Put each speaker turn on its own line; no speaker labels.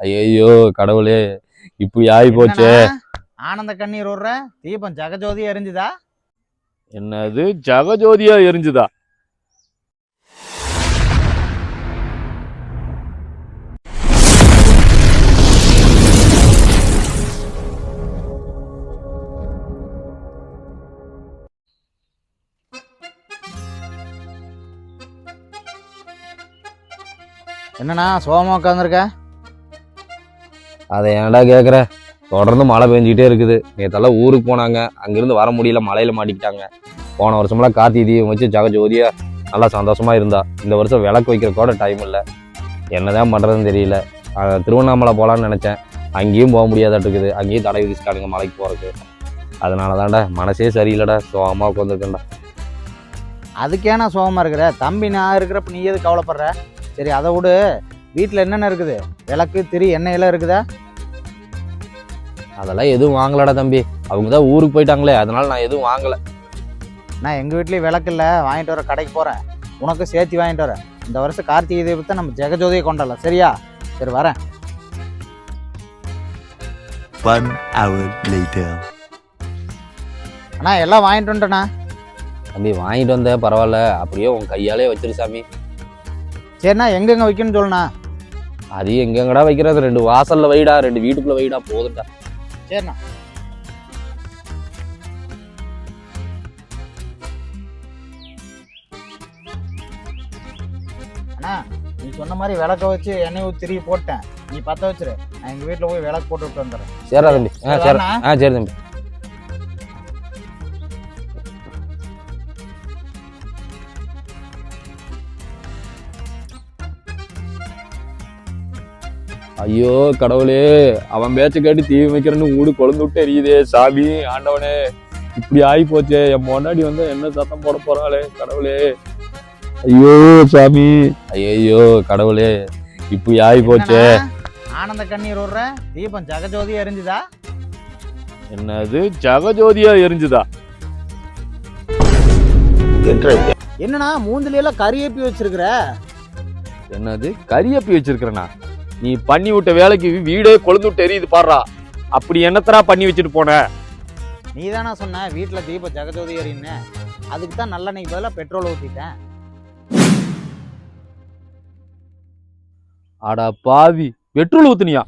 ஐயோ கடவுளே இப்படி ஆகி போச்சே.
ஆனந்த கண்ணீர் விடுற தீபம் ஜெகஜோதி எரிஞ்சுதா?
என்னது? ஜகஜோதியா எரிஞ்சுதா?
என்னண்ணா சோகமா உட்காந்துருக்க
அதை ஏன்டா கேட்குற தொடர்ந்து மழை பெஞ்சிக்கிட்டே இருக்குது. நேற்றெல்லாம் ஊருக்கு போனாங்க. அங்கேருந்து வர முடியல. மலையில் மாட்டிக்கிட்டாங்க. போன வருஷமெல்லாம் கார்த்தி தீபம் வச்சு ஜகஜோதியா நல்லா சந்தோஷமாக இருந்தா. இந்த வருஷம் விளக்கு வைக்கிற கூட டைம் இல்லை. என்ன தான் பண்ணுறதுன்னு தெரியல திருவண்ணாமலை போகலான்னு நினச்சேன். அங்கேயும் போக முடியாதாட்டுக்குது அங்கேயும் தடை விதிச்சிட்டானுங்க மலைக்கு போறதுக்கு. அதனால தான்டா மனசே சரியில்லைடா. சோகமாக உட்காந்துருக்கேன்டா
நான் சோகமாக இருக்கிற? தம்பி நான் இருக்கிறப்ப நீ எது கவலைப்படுற? சரி அதை விடு. வீட்டில் என்னென்ன இருக்குது? விளக்கு திரி எண்ணெய் எல்லாம் இருக்குதா?
அதெல்லாம் எதுவும் வாங்கலடா தம்பி. அவங்க தான் ஊருக்கு போயிட்டாங்களே அதனால நான் எதுவும் வாங்கல.
நான் எங்கள் வீட்லேயும் விளக்கு இல்லை. வாங்கிட்டு வர கடைக்கு போகிறேன் உனக்கும் சேர்த்து வாங்கிட்டு வரேன். இந்த வருஷம் கார்த்திகை தீபத்தை நம்ம ஜெகஜோதியை கொண்டாடலாம். சரியா? சரி வரேன்.
One hour later.
அண்ணா எல்லாம் வாங்கிட்டு வந்துட்டேண்ணா.
தம்பி வாங்கிட்டு வந்த பரவாயில்ல. அப்படியே உன் கையாலே வச்சிரு சாமி.
சரிண்ணா எங்கெங்க வைக்கணும்னு சொல்லுண்ணா.
அது எங்கெங்கடா வைக்கிறது? ரெண்டு வாசல்ல வைடா ரெண்டு வீட்டுக்குள்ள வைடா போதும்டா.
சரிண்ணா. அண்ணா நீ சொன்ன மாதிரி விளக்க வச்சு எண்ணெய் ஊற்றி திருப்பி போட்டேன். நீ பற்ற வச்சிரு. நான் எங்கள் வீட்டில் போய் விளக்கு போட்டு விட்டு வந்துடுறேன்.
சரிடா தம்பி. ஆ சரி. ஆ சரி தம்பி. ஐயோ கடவுளே. அவன் பேச்ச கேட்டு தீ வைக்கிறேன்னு ஊடு கொழுந்து விட்டு எரியுதே சாமி ஆண்டவனே. இப்படி ஆகி போச்சே. என் முன்னாடி வந்து என்ன சத்தம் போட போறாளே கடவுளே. ஐயோ சாமி. ஐயோ கடவுளே. இப்படி ஆகி போச்சே.
ஆனந்த கண்ணீர் விடுற தீபம் ஜெகஜோதி எரிஞ்சுதா?
என்னது? ஜகஜோதியா எரிஞ்சுதா?
என்னண்ணா மூஞ்சில எல்லாம் கறியப்பி வச்சிருக்கிற?
என்னது? கரியப்பி வச்சிருக்கிறனா நீ பண்ணி விட்ட வேலைக்கு வீடே கொழுந்து விட்டு எரியுது பாடுறா அப்படி என்னத்தரா பண்ணி வச்சுட்டு போன?
நீ தானே சொன்ன? வீட்டில் தீபம் ஜெகஜோதி எரியுன்னு அதுக்கு தான் நல்லெண்ணெய்க்கு பதிலாக பெட்ரோல் ஊற்றிட்டேன்
அடா பாவி பெட்ரோல் ஊத்துனியா?